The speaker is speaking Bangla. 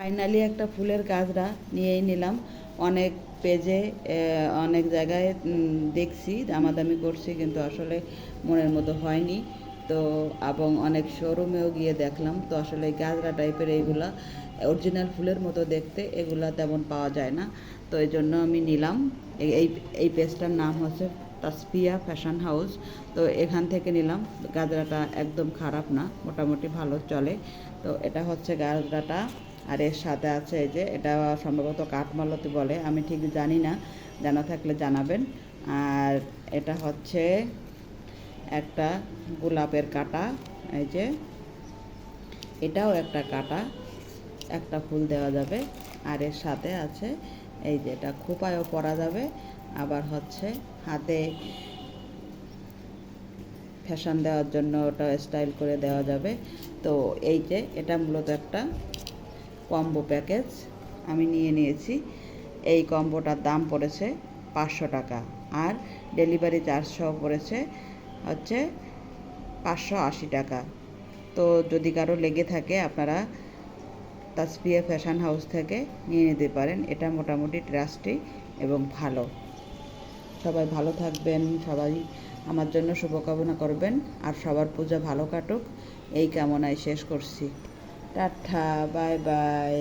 ফাইনালি একটা ফুলের গাছরা নিয়েই নিলাম। অনেক পেজে অনেক জায়গায় দেখছি, দামাদামি করছি, কিন্তু আসলে মনের মতো হয়নি। তো, এবং অনেক শোরুমেও গিয়ে দেখলাম। তো আসলে গাজরা টাইপের এইগুলা অরিজিনাল ফুলের মতো দেখতে, এগুলা তেমন পাওয়া যায় না। তো এই জন্য আমি নিলাম। এই এই পেজটার নাম হচ্ছে তাসপিয়া ফ্যাশন হাউস তো এখান থেকে নিলাম। গাজরাটা একদম খারাপ না, মোটামুটি ভালো চলে। তো এটা হচ্ছে গাজরাটা আর এর সাথে আছে এই যে, এটা সম্ভবত কাঠমালতি বলে, আমি ঠিক জানি না, জানা থাকলে জানাবেন। আর এটা হচ্ছে একটা গোলাপের কাটা, এই যে। এটাও একটা কাটা, একটা ফুল দেওয়া যাবে। আর এর সাথে আছে, এই যে এটা খোপায়ও পরা যাবে। আবার হচ্ছে হাতে ফ্যাশন দেওয়ার জন্য ওটা স্টাইল করে দেওয়া যাবে। তো এই যে, এটা মূলত একটা কম্বো প্যাকেজ আমি নিয়ে নিয়েছি। এই কম্বোটার দাম পড়েছে পাঁচশো টাকা আর ডেলিভারি চার্জ সহ পড়েছে হচ্ছে পাঁচশো আশি টাকা। তো যদি কারও লেগে থাকে আপনারা তাসপিয়া ফ্যাশন হাউস থেকে নিয়ে নিতে পারেন। এটা মোটামুটি ট্রাস্টি এবং ভালো। সবাই ভালো থাকবেন, সবাই আমার জন্য শুভকামনা করবেন আর সবার পূজা ভালো কাটুক। এই কামনায় শেষ করছি। Tata bye bye